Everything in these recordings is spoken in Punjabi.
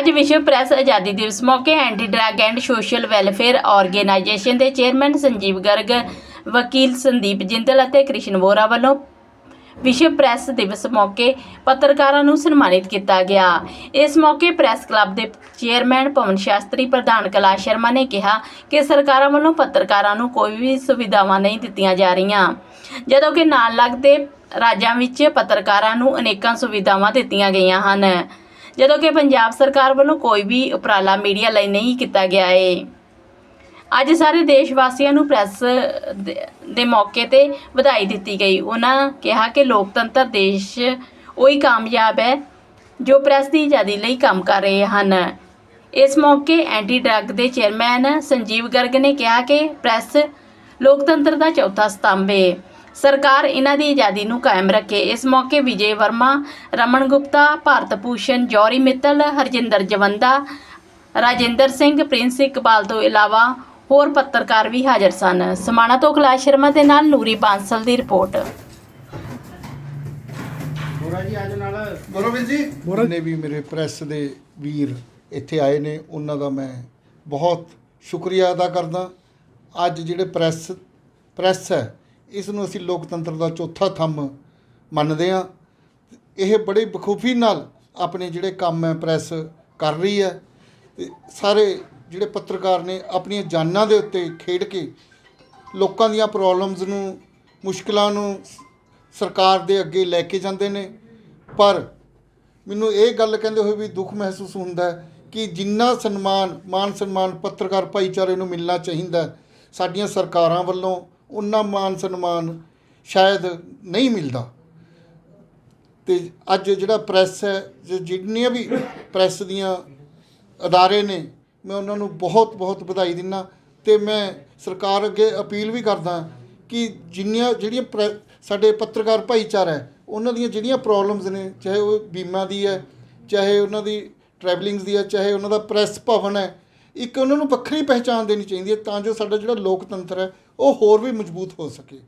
ਅੱਜ ਵਿਸ਼ਵ ਪ੍ਰੈਸ ਆਜ਼ਾਦੀ ਦਿਵਸ ਮੌਕੇ anti drug and social welfare organisation ਦੇ ਚੇਅਰਮੈਨ ਸੰਜੀਵ ਗਰਗ, ਵਕੀਲ ਸੰਦੀਪ ਜਿੰਦਲ ਅਤੇ ਕ੍ਰਿਸ਼ਨ ਵੋਰਾ ਵੱਲੋਂ ਵਿਸ਼ਵ ਪ੍ਰੈਸ ਦਿਵਸ ਮੌਕੇ ਪੱਤਰਕਾਰਾਂ ਨੂੰ ਸਨਮਾਨਿਤ ਕੀਤਾ ਗਿਆ। ਇਸ ਮੌਕੇ ਪ੍ਰੈਸ ਕਲੱਬ ਦੇ ਚੇਅਰਮੈਨ ਪਵਨ ਸ਼ਾਸਤਰੀ, ਪ੍ਰਧਾਨ ਕੈਲਾਸ਼ ਸ਼ਰਮਾ ਨੇ ਕਿਹਾ ਕਿ ਸਰਕਾਰਾਂ ਵੱਲੋਂ ਪੱਤਰਕਾਰਾਂ ਨੂੰ ਕੋਈ ਵੀ ਸੁਵਿਧਾਵਾਂ ਨਹੀਂ ਦਿੱਤੀਆਂ ਜਾ ਰਹੀਆਂ। ਜਦੋਂ ਕਿ ਨਾਲ ਲੱਗਦੇ ਰਾਜਾਂ ਵਿੱਚ ਪੱਤਰਕਾਰਾਂ ਨੂੰ ਅਨੇਕਾਂ ਸੁਵਿਧਾਵਾਂ ਦਿੱਤੀਆਂ ਗਈਆਂ ਹਨ। ਜਦੋਂ ਕਿ ਪੰਜਾਬ ਸਰਕਾਰ ਵੱਲੋਂ ਕੋਈ ਵੀ ਉਪਰਾਲਾ ਮੀਡੀਆ ਲਈ ਨਹੀਂ ਕੀਤਾ ਗਿਆ ਹੈ ਅੱਜ ਸਾਰੇ ਦੇਸ਼ ਵਾਸੀਆਂ ਨੂੰ ਪ੍ਰੈਸ ਦੇ- ਮੌਕੇ ਤੇ ਵਧਾਈ ਦਿੱਤੀ ਗਈ। ਉਹਨਾਂ ਕਿਹਾ ਕਿ ਲੋਕਤੰਤਰ ਦੇਸ਼ ਉਹੀ ਕਾਮਯਾਬ ਹੈ ਜੋ ਪ੍ਰੈਸ ਦੀ ਆਜ਼ਾਦੀ ਲਈ ਕੰਮ ਕਰ ਰਹੇ ਹਨ। ਇਸ ਮੌਕੇ ਐਂਟੀ ਡਰੱਗ ਦੇ ਚੇਅਰਮੈਨ ਸੰਜੀਵ ਗਰਗ ਨੇ ਕਿਹਾ ਕਿ ਪ੍ਰੈਸ ਲੋਕਤੰਤਰ ਦਾ ਚੌਥਾ ਸਤੰਭ ਹੈ ਸਰਕਾਰ ਇਹਨਾਂ ਦੀ ਆਜ਼ਾਦੀ ਨੂੰ ਕਾਇਮ ਰੱਖੇ। ਇਸ ਮੌਕੇ ਵਿਜੇ ਵਰਮਾ ਰਮਨ ਗੁਪਤਾ ਭਾਰਤ ਭੂਸ਼ਣ ਜੌਰੀ ਮਿੱਤਲ ਹਰਜਿੰਦਰ ਜਵੰਦਾ ਰਾਜਿੰਦਰ ਸਿੰਘ ਪ੍ਰਿੰਸ ਇਕਬਾਲ ਤੋਂ ਇਲਾਵਾ ਹੋਰ ਪੱਤਰਕਾਰ ਵੀ ਹਾਜ਼ਰ ਸਨ। ਸਮਾਣਾ ਤੋਂ ਕੈਲਾਸ਼ ਸ਼ਰਮਾ ਦੇ ਨਾਲ ਨੂਰੀ ਬਾਂਸਲ ਦੀ ਰਿਪੋਰਟ। ਜੀ ਅੱਜ ਨਾਲ ਗੌਰਵ ਜੀ। ਨੇ ਵੀ ਮੇਰੇ ਪ੍ਰੈਸ ਦੇ ਵੀਰ ਇੱਥੇ ਆਏ ਨੇ ਉਹਨਾਂ ਦਾ ਮੈਂ ਬਹੁਤ ਸ਼ੁਕਰੀਆ ਅਦਾ ਕਰਦਾ। ਅੱਜ ਜਿਹੜੇ ਪ੍ਰੈਸ ਪ੍ਰੈਸ ਹੈ ਇਸ ਨੂੰ ਅਸੀਂ ਲੋਕਤੰਤਰ ਦਾ ਚੌਥਾ ਥੰਮ ਮੰਨਦੇ ਹਾਂ। ਇਹ ਬੜੇ ਬਖੂਫੀ ਨਾਲ ਆਪਣੇ ਜਿਹੜੇ ਕੰਮ ਹੈ, ਪ੍ਰੈਸ ਕਰ ਰਹੀ ਹੈ ਤੇ ਸਾਰੇ ਜਿਹੜੇ ਪੱਤਰਕਾਰ ਨੇ ਆਪਣੀਆਂ ਜਾਨਾਂ ਦੇ ਉੱਤੇ ਖੇਡ ਕੇ ਲੋਕਾਂ ਦੀਆਂ ਪ੍ਰੋਬਲਮਸ ਨੂੰ, ਮੁਸ਼ਕਲਾਂ ਨੂੰ ਸਰਕਾਰ ਦੇ ਅੱਗੇ ਲੈ ਕੇ ਜਾਂਦੇ ਨੇ। ਪਰ ਮੈਨੂੰ ਇਹ ਗੱਲ ਕਹਿੰਦੇ ਹੋਏ ਵੀ ਦੁੱਖ ਮਹਿਸੂਸ ਹੁੰਦਾ ਹੈ ਕਿ ਜਿੰਨਾ ਸਨਮਾਨ, ਮਾਨ ਸਨਮਾਨ ਪੱਤਰਕਾਰ ਭਾਈਚਾਰੇ ਨੂੰ ਮਿਲਣਾ ਚਾਹੀਦਾ ਸਾਡੀਆਂ ਸਰਕਾਰਾਂ ਵੱਲੋਂ ਉਹਨਾਂ ਮਾਨ ਸਨਮਾਨ ਸ਼ਾਇਦ ਨਹੀਂ ਮਿਲਦਾ। ਤੇ ਅੱਜ ਜਿਹੜਾ ਪ੍ਰੈਸ ਹੈ ਜਿੰਨੀਆਂ ਵੀ ਪ੍ਰੈਸ ਦੀਆਂ ਅਦਾਰੇ ਨੇ, ਮੈਂ ਉਹਨਾਂ ਨੂੰ ਬਹੁਤ ਬਹੁਤ ਵਧਾਈ ਦਿੰਦਾ ਤੇ ਮੈਂ ਸਰਕਾਰ ਅੱਗੇ ਅਪੀਲ ਵੀ ਕਰਦਾ ਕਿ ਜਿੰਨੀਆਂ, ਜਿਹੜੀਆਂ ਪ੍ਰੈ- ਸਾਡੇ ਪੱਤਰਕਾਰ ਭਾਈਚਾਰਾ ਹੈ, ਉਹਨਾਂ ਦੀਆਂ ਜਿਹੜੀਆਂ ਪ੍ਰੋਬਲਮਸ ਨੇ, ਚਾਹੇ ਉਹ ਬੀਮਾ ਦੀ ਹੈ, ਚਾਹੇ ਉਹਨਾਂ ਦੀ ਟਰੈਵਲਿੰਗਸ ਦੀ ਹੈ, ਚਾਹੇ ਉਹਨਾਂ ਦਾ ਪ੍ਰੈਸ ਭਵਨ ਹੈ ਇੱਕ ਉਹਨਾਂ ਨੂੰ ਵੱਖਰੀ ਪਹਿਚਾਣ ਦੇਣੀ ਚਾਹੀਦੀ ਹੈ ਤਾਂ ਜੋ ਸਾਡਾ ਜਿਹੜਾ ਲੋਕਤੰਤਰ ਹੈ, ਉਹ ਹੋਰ ਵੀ ਮਜ਼ਬੂਤ ਹੋ ਸਕੇ।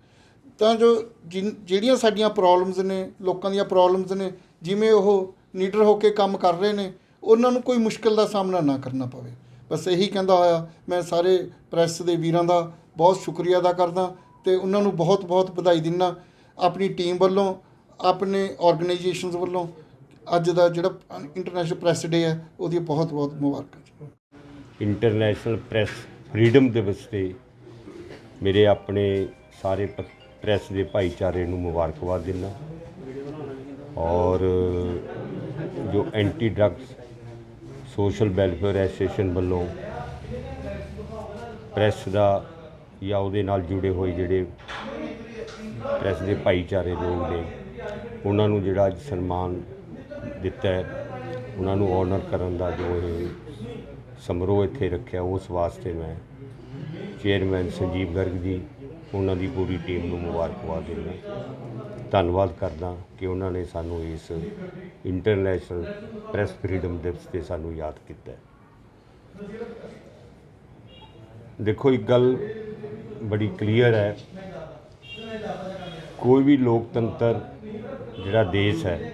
ਤਾਂ ਜੋ ਜਿਨ- ਜਿਹੜੀਆਂ ਸਾਡੀਆਂ ਪ੍ਰੋਬਲਮਸ ਨੇ, ਲੋਕਾਂ ਦੀਆਂ ਪ੍ਰੋਬਲਮਸ ਨੇ, ਜਿਵੇਂ ਉਹ ਨੀਡਰ ਹੋ ਕੇ ਕੰਮ ਕਰ ਰਹੇ ਨੇ, ਉਹਨਾਂ ਨੂੰ ਕੋਈ ਮੁਸ਼ਕਲ ਦਾ ਸਾਹਮਣਾ ਨਾ ਕਰਨਾ ਪਵੇ। ਬਸ ਇਹੀ ਕਹਿੰਦਾ ਹੋਇਆ, ਮੈਂ ਸਾਰੇ ਪ੍ਰੈਸ ਦੇ ਵੀਰਾਂ ਦਾ ਬਹੁਤ ਸ਼ੁਕਰੀਆ ਅਦਾ ਕਰਦਾ ਤੇ ਉਹਨਾਂ ਨੂੰ ਬਹੁਤ ਬਹੁਤ ਵਧਾਈ ਦਿੰਦਾ। ਆਪਣੀ ਟੀਮ ਵੱਲੋਂ, ਆਪਣੇ ਆਰਗੇਨਾਈਜੇਸ਼ਨਸ ਵੱਲੋਂ, ਅੱਜ ਦਾ ਜਿਹੜਾ ਇੰਟਰਨੈਸ਼ਨਲ ਪ੍ਰੈਸ ਡੇ ਹੈ ਉਹਦੀ ਬਹੁਤ ਬਹੁਤ ਮੁਬਾਰਕਾਂ। ਇੰਟਰਨੈਸ਼ਨਲ ਪ੍ਰੈਸ ਫਰੀडम ਦਿਵਸ ਤੇ ਮੇਰੇ ਆਪਣੇ ਸਾਰੇ ਪ- ਪ੍ਰੈਸ ਦੇ ਭਾਈਚਾਰੇ ਨੂੰ ਮੁਬਾਰਕਬਾਦ ਦਿੰਦਾ। ਔਰ ਜੋ anti drugs social welfare association ਵੱਲੋਂ ਪ੍ਰੈਸ ਦਾ ਜਾਂ ਉਹਦੇ ਨਾਲ ਜੁੜੇ ਹੋਏ ਜਿਹੜੇ ਪ੍ਰੈਸ ਦੇ ਭਾਈਚਾਰੇ ਲੋਕ ਨੇ, ਉਹਨਾਂ ਨੂੰ ਜਿਹੜਾ ਅੱਜ ਸਨਮਾਨ ਦਿੱਤਾ ਹੈ, ਉਹਨਾਂ ਨੂੰ ਆਨਰ ਕਰਨ ਦਾ ਜੋ ਇਹ ਸਮਾਰੋਹ ਇੱਥੇ ਰੱਖਿਆ, ਉਸ ਵਾਸਤੇ ਮੈਂ ਚੇਅਰਮੈਨ ਸੰਜੀਵ ਗਰਗ ਜੀ, ਉਹਨਾਂ ਦੀ ਪੂਰੀ ਟੀਮ ਨੂੰ ਮੁਬਾਰਕਬਾਦ ਦਿੰਦਾ। ਧੰਨਵਾਦ ਕਰਦਾ ਕਿ ਉਹਨਾਂ ਨੇ ਸਾਨੂੰ ਇਸ ਇੰਟਰਨੈਸ਼ਨਲ ਪ੍ਰੈਸ ਫਰੀडम ਦਿਵਸ ਤੇ ਸਾਨੂੰ ਯਾਦ ਕੀਤਾ। ਦੇਖੋ, ਇੱਕ ਗੱਲ ਬੜੀ ਕਲੀਅਰ ਹੈ। ਕੋਈ ਵੀ ਲੋਕਤੰਤਰ ਜਿਹੜਾ ਦੇਸ਼ ਹੈ,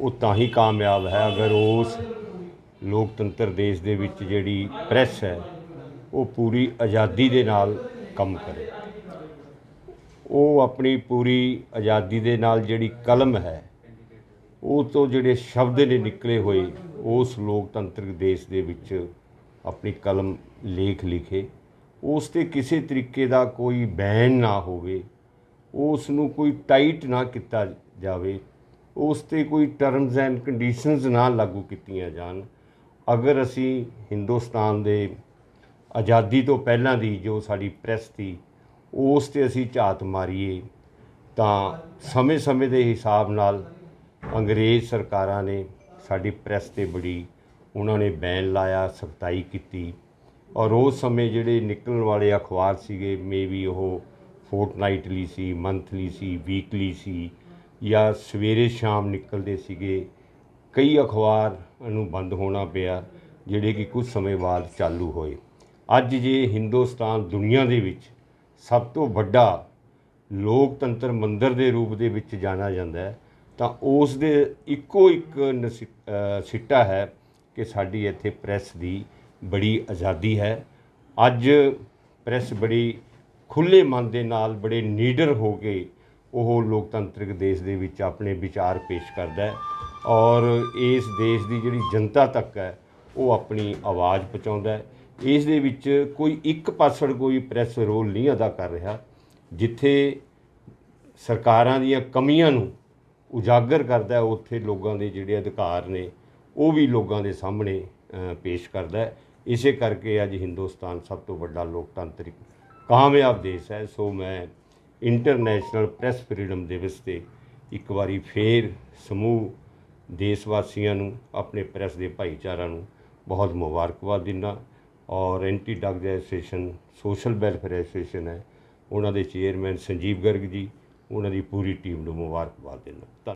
ਉਹ ਤਾਂ ਹੀ ਕਾਮਯਾਬ ਹੈ ਅਗਰ ਉਸ ਲੋਕਤੰਤਰ ਦੇਸ਼ ਦੇ ਵਿੱਚ ਜਿਹੜੀ ਪ੍ਰੈਸ ਹੈ, ਉਹ ਪੂਰੀ ਆਜ਼ਾਦੀ ਦੇ ਨਾਲ ਕੰਮ ਕਰੇ। ਉਹ ਆਪਣੀ ਪੂਰੀ ਆਜ਼ਾਦੀ ਦੇ ਨਾਲ ਜਿਹੜੀ ਕਲਮ ਹੈ, ਉਹ ਤੋਂ ਜਿਹੜੇ ਸ਼ਬਦ ਨੇ ਨਿਕਲੇ ਹੋਏ, ਉਸ ਲੋਕਤੰਤਰਿਕ ਦੇਸ਼ ਦੇ ਵਿੱਚ ਆਪਣੀ ਕਲਮ ਲੇਖ ਲਿਖੇ। ਉਸ ਤੇ ਕਿਸੇ ਤਰੀਕੇ ਦਾ ਕੋਈ ਬੈਨ ਨਾ ਹੋਵੇ, ਉਸ ਨੂੰ ਕੋਈ ਟਾਈਟ ਨਾ ਕੀਤਾ ਜਾਵੇ, ਉਸ ਤੇ ਕੋਈ ਟਰਮਸ ਐਂਡ ਕੰਡੀਸ਼ਨਸ ਨਾ ਲਾਗੂ ਕੀਤੀਆਂ ਜਾਣ ਅਗਰ ਅਸੀਂ ਹਿੰਦੁਸਤਾਨ ਦੇ ਆਜ਼ਾਦੀ ਤੋਂ ਪਹਿਲਾਂ ਦੀ ਜੋ ਸਾਡੀ ਪ੍ਰੈਸ ਸੀ, ਉਸ ਤੇ ਅਸੀਂ ਝਾਤ ਮਾਰੀਏ, ਤਾਂ ਸਮੇਂ-ਸਮੇਂ ਦੇ ਹਿਸਾਬ ਨਾਲ ਅੰਗਰੇਜ਼ ਸਰਕਾਰਾਂ ਨੇ ਸਾਡੀ ਪ੍ਰੈਸ ਤੇ ਬੜੀ, ਉਹਨਾਂ ਨੇ ਬੈਨ ਲਾਇਆ, ਸਖਤਾਈ ਕੀਤੀ ਔਰ ਉਸ ਸਮੇਂ ਜਿਹੜੇ ਨਿਕਲਣ ਵਾਲੇ ਅਖਬਾਰ ਸੀਗੇ ਮੇਬੀ ਉਹ ਫੋਰਟਨਾਈਟਲੀ ਸੀ ਮੰਥਲੀ ਸੀ ਵੀਕਲੀ ਸੀ ਜਾਂ ਸਵੇਰੇ ਸ਼ਾਮ ਨਿਕਲਦੇ ਸੀਗੇ ਕਈ ਅਖਬਾਰ ਨੂੰ ਬੰਦ ਹੋਣਾ ਪਿਆ, ਜਿਹੜੇ ਕਿ ਕੁਝ ਸਮੇਂ ਬਾਅਦ ਚਾਲੂ ਹੋਏ। ਅੱਜ ਜੇ ਹਿੰਦੁਸਤਾਨ ਦੁਨੀਆ ਦੇ ਵਿੱਚ ਸਭ ਤੋਂ ਵੱਡਾ ਲੋਕਤੰਤਰ ਮੰਦਰ ਦੇ ਰੂਪ ਦੇ ਵਿੱਚ ਜਾਣਿਆ ਜਾਂਦਾ ਹੈ, ਤਾਂ ਉਸ ਦੇ ਇੱਕੋ ਇੱਕ ਨਸੀ- ਸਿੱਟਾ ਹੈ ਕਿ ਸਾਡੀ ਇੱਥੇ ਪ੍ਰੈਸ ਦੀ ਬੜੀ ਆਜ਼ਾਦੀ ਹੈ। ਅੱਜ ਪ੍ਰੈਸ ਬੜੀ ਖੁੱਲੇ ਮਨ ਦੇ ਨਾਲ, ਬੜੇ ਨੀਡਰ ਹੋ ਕੇ ਉਹ ਲੋਕਤੰਤਰਿਕ ਦੇਸ਼ ਦੇ ਵਿੱਚ ਆਪਣੇ ਵਿਚਾਰ ਪੇਸ਼ ਕਰਦਾ ਹੈ। ਔਰ ਇਸ ਦੇਸ਼ ਦੀ ਜਿਹੜੀ ਜਨਤਾ ਤੱਕ ਹੈ, ਉਹ ਆਪਣੀ ਆਵਾਜ਼ ਪਹੁੰਚਾਉਂਦਾ ਹੈ। ਇਸ ਦੇ ਵਿੱਚ ਕੋਈ ਇੱਕ ਪਾਸੜ ਕੋਈ ਪ੍ਰੈਸ ਰੋਲ ਨਹੀਂ ਅਦਾ ਕਰ ਰਿਹਾ, ਜਿੱਥੇ ਸਰਕਾਰਾਂ ਦੀਆਂ ਕਮੀਆਂ ਨੂੰ ਉਜਾਗਰ ਕਰਦਾ ਹੈ, ਉੱਥੇ ਲੋਕਾਂ ਦੇ ਜਿਹੜੇ ਅਧਿਕਾਰ ਨੇ, ਉਹ ਵੀ ਲੋਕਾਂ ਦੇ ਸਾਹਮਣੇ ਪੇਸ਼ ਕਰਦਾ ਹੈ। ਇਸੇ ਕਰਕੇ ਅੱਜ ਹਿੰਦੁਸਤਾਨ ਸਭ ਤੋਂ ਵੱਡਾ ਲੋਕਤੰਤਰਿਕ ਕਾਮਯਾਬ ਦੇਸ਼ ਹੈ। ਸੋ ਮੈਂ ਇੰਟਰਨੈਸ਼ਨਲ ਪ੍ਰੈਸ ਫਰੀडम ਦਿਵਸ ਤੇ ਇੱਕ ਵਾਰੀ ਫੇਰ ਸਮੂਹ ਦੇਸ਼ ਵਾਸੀਆਂ ਨੂੰ, ਆਪਣੇ ਪ੍ਰੈਸ ਦੇ ਭਾਈਚਾਰਾ ਨੂੰ ਬਹੁਤ ਮੁਬਾਰਕਬਾਦ ਦਿੰਦਾ ਔਰ anti drug association social welfare association ਹੈ। ਉਹਨਾਂ ਦੇ ਚੇਅਰਮੈਨ ਸੰਜੀਵ ਗਰਗ ਜੀ, ਉਹਨਾਂ ਦੀ ਪੂਰੀ ਟੀਮ ਨੂੰ ਮੁਬਾਰਕਬਾਦ ਦਿੰਦਾ। ਧੰਨਵਾਦ